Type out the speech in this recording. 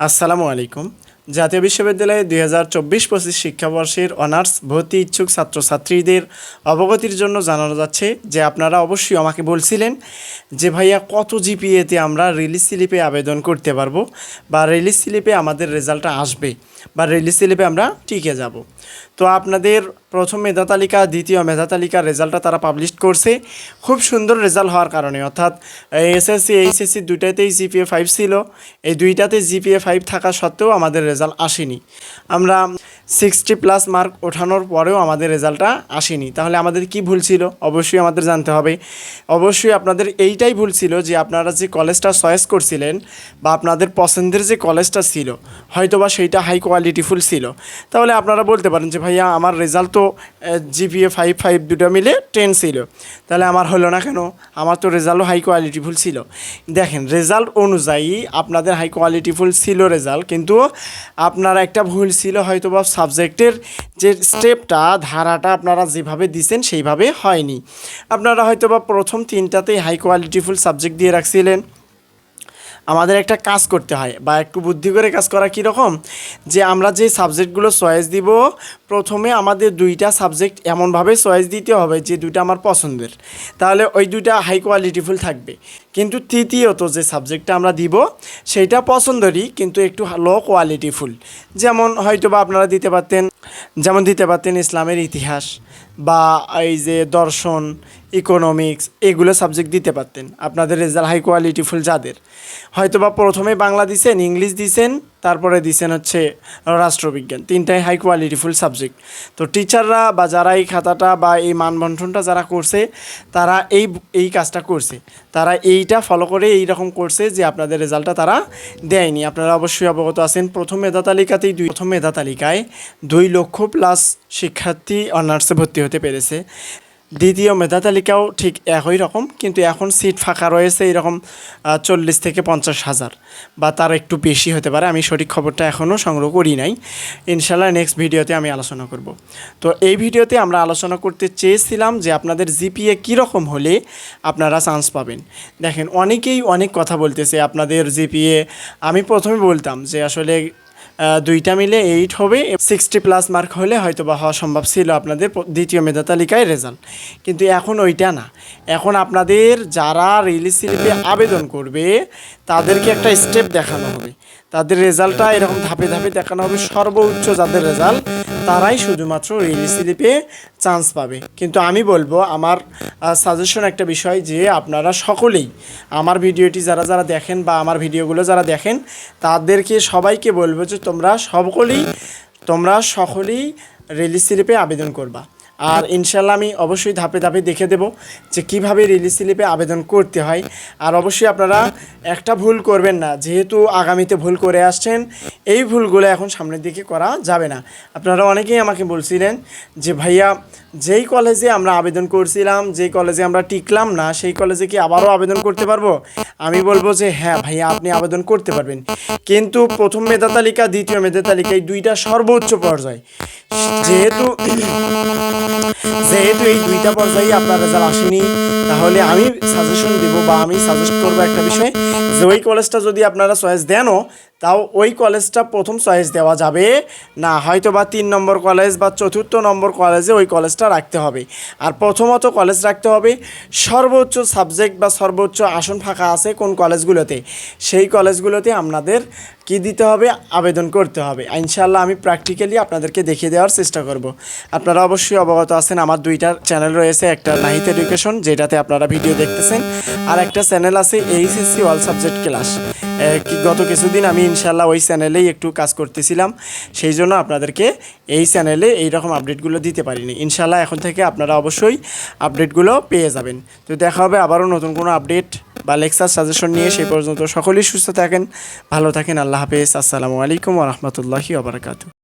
আসসালামু আলাইকুম। জাতীয় বিশ্ববিদ্যালয়ে দুই হাজার চব্বিশ পঁচিশ শিক্ষাবর্ষের অনার্স ভর্তি ইচ্ছুক ছাত্রছাত্রীদের অবগতির জন্য জানানো যাচ্ছে যে আপনারা অবশ্যই আমাকে বলছিলেন যে ভাইয়া, কত জিপিএতে আমরা রিলিজ স্লিপে আবেদন করতে পারব বা রিলিজ স্লিপে আমাদের রেজাল্টটা আসবে বা রিলিজ স্লিপে আমরা টিকে যাব। তো আপনাদের প্রথম মেধা তালিকা, দ্বিতীয় মেধা তালিকার রেজাল্টটা তারা পাবলিশ করছে। খুব সুন্দর রেজাল্ট হওয়ার কারণে, অর্থাৎ এসএসসি এইচএসসি দুইটাতেই জিপিএ ফাইভ ছিল। এই দুইটাতে জিপিএ ফাইভ থাকা সত্ত্বেও আমাদের রেজাল্ট আসেনি। আমরা সিক্সটি প্লাস মার্ক ওঠানোর পরেও আমাদের রেজাল্টটা আসেনি। তাহলে আমাদের কি ভুল ছিল? অবশ্যই আমাদের জানতে হবে। অবশ্যই আপনাদের এইটাই ভুল ছিল যে আপনারা যে কলেজটা চয়েস করছিলেন বা আপনাদের পছন্দের যে কলেজটা ছিল হয়তো বা সেইটা হাই কোয়ালিটিফুল ছিল। তাহলে আপনারা বলতে পারেন যে, ভাইয়া, আমার রেজাল্ট তো জিপিএ ফাইভ ফাইভ দুটো মিলে টেন ছিল। তাহলে আমার হলো না কেন? আমার তো রেজাল্টও হাই কোয়ালিটিফুল ছিল। দেখেন রেজাল্ট অনুযায়ী আপনাদের হাই কোয়ালিটিফুল ছিল রেজাল্ট কিন্তু আপনারা একটা ভুল ছিল হয়তো বা সাবজেক্টের যে স্টেপটা ধারাটা আপনারা যেভাবে দিছেন সেইভাবে হয়নি। আপনারা হয়তো বা প্রথম তিনটাতেই হাই কোয়ালিটিফুল সাবজেক্ট দিয়ে রাখছিলেন। আমাদের একটা কাজ করতে হয় বা একটু বুদ্ধি করে কাজ করা কীরকম যে আমরা যে সাবজেক্টগুলো চয়েস দিব, প্রথমে আমাদের দুইটা সাবজেক্ট এমনভাবে চয়েস দিতে হবে যে দুইটা আমার পছন্দের। তাহলে ওই দুইটা হাই কোয়ালিটিফুল থাকবে। কিন্তু তৃতীয়ত যে সাবজেক্টটা আমরা দিব সেইটা পছন্দেরই, কিন্তু একটু লো কোয়ালিটিফুল যেমন হয়তো বা আপনারা দিতে পারতেন, যেমন দিতে পারতেন ইসলামের ইতিহাস। বা এই যে দর্শন ইকোনমিক্স এগুলো সাবজেক্ট দিতে পারতেন। আপনাদের রেজাল্ট হাই কোয়ালিটিফুল যাদের। হয়তো বা প্রথমে বাংলা দিছেন, ইংলিশ দিছেন, তারপরে দিছেন হচ্ছে রাষ্ট্রবিজ্ঞান। তিনটাই হাই কোয়ালিটিফুল সাবজেক্ট তো টিচাররা বা যারা এই খাতাটা বা এই মানবন্ঠনটা যারা করছে, তারা এই এই কাজটা করছে। তারা এইটা ফলো করে এই রকম করছে যে আপনাদের রেজাল্টটা তারা দেয়নি। আপনারা অবশ্যই অবগত আছেন, প্রথম মেধা তালিকাতেই দুই, প্রথম মেধা তালিকায় দুই লক্ষ প্লাস শিক্ষার্থী অনার্সে ভর্তি হতে পেরেছে। দ্বিতীয় মেধা তালিকাও ঠিক একই রকম, কিন্তু এখন সিট ফাঁকা রয়েছে এরকম চল্লিশ থেকে পঞ্চাশ হাজার বা তার একটু বেশি হতে পারে। আমি সঠিক খবরটা এখনও সংগ্রহ করি নাই। ইনশাল্লাহ নেক্সট ভিডিওতে আমি আলোচনা করব। তো এই ভিডিওতে আমরা আলোচনা করতে চেয়েছিলাম যে আপনাদের জিপিএ কীরকম হলে আপনারা চান্স পাবেন। দেখেন, অনেকেই অনেক কথা বলতেছে আপনাদের জিপিএ। আমি প্রথমে বলতাম যে আসলে দুইটা মিলে এইট হবে সিক্সটি প্লাস মার্ক হলে হয়তো বা হওয়া সম্ভব ছিল আপনাদের দ্বিতীয় মেধা তালিকায় রেজাল্ট কিন্তু এখন ওইটা না। এখন আপনাদের যারা রিলিজ আবেদন করবে, তাদেরকে একটা স্টেপ দেখানো হবে। তাদের রেজাল্টটা এরকম ধাপে ধাপে দেখানো হবে সর্বোচ্চ যাদের রেজাল্ট, তারাই শুধুমাত্র রিলিজ স্লিপে চান্স পাবে। কিন্তু আমি বলব, আমার সাজেশন একটা বিষয় যে আপনারা সকলেই আমার ভিডিওটি যারা যারা দেখেন বা আমার ভিডিওগুলো যারা দেখেন, তাদেরকে সবাইকে বলব যে তোমরা সকলেই তোমরা সকলেই রিলিজ স্লিপে আবেদন করবা। আর ইনশাল্লাহ আমি অবশ্যই ধাপে ধাপে দেখে দেব যে কীভাবে রিলিজ স্লিপে আবেদন করতে হয়। আর অবশ্যই আপনারা একটা ভুল করবেন না, যেহেতু আগামীতে ভুল করে আসছেন, এই ভুলগুলো এখন সামনের দিকে করা যাবে না। আপনারা অনেকেই আমাকে বলছিলেন যে, ভাইয়া যেই কলেজে আমরা আবেদন করছিলাম, যেই কলেজে আমরা টিকলাম না, সেই কলেজে কি আবারও আবেদন করতে পারব? আমি বলব যে হ্যাঁ ভাইয়া, আপনি আবেদন করতে পারবেন। কিন্তু প্রথম মেধা তালিকা, দ্বিতীয় মেধা তালিকা, এই দুইটা সর্বোচ্চ পর্যায়। যেহেতু যেহেতু এই দুইটা পর্যায়ে আপনারা রেজাল্ট আসেনি তাহলে আমি সাজেশন দেব বা আমি সাজেস্ট করব একটা বিষয় যে ওই কলেজটা যদি আপনারা চয়েস দেনও তাও ওই কলেজটা প্রথম চয়েস দেওয়া যাবে। না হয়তো বা তিন নম্বর কলেজ বা চতুর্থ নম্বর কলেজে ওই কলেজটা রাখতে হবে। আর প্রথমত কলেজ রাখতে হবে সর্বোচ্চ সাবজেক্ট বা সর্বোচ্চ আসন ফাঁকা আছে কোন কলেজগুলোতে সেই কলেজগুলোতে আপনাদের কি দিতে হবে? আবেদন করতে হবে। ইনশাল্লাহ আমি প্র্যাকটিক্যালি আপনাদেরকে দেখিয়ে দেওয়ার চেষ্টা করব। আপনারা অবশ্যই অবগত আছেন আমার দুইটা চ্যানেল রয়েছে একটা নাহিত এডুকেশন যেটাতে আপনারা ভিডিও দেখতেছেন। আর একটা চ্যানেল আছে এইচএসসি অল সাবজেক্ট ক্লাস গত কিছুদিন আমি ইনশাল্লাহ ওই চ্যানেলেই একটু কাজ করতেছিলাম। সেই জন্য আপনাদেরকে এই চ্যানেলে এই রকম আপডেটগুলো দিতে পারিনি। ইনশাল্লাহ এখন থেকে আপনারা অবশ্যই আপডেটগুলো পেয়ে যাবেন। তো দেখা হবে আবারও নতুন কোনো আপডেট বা লেকচার সাজেশন নিয়ে। সেই পর্যন্ত সকলেই সুস্থ থাকেন, ভালো থাকেন। আল্লাহ হাফেজ। আসসালামু আলাইকুম রহমতুল্লাহি আবরকাতু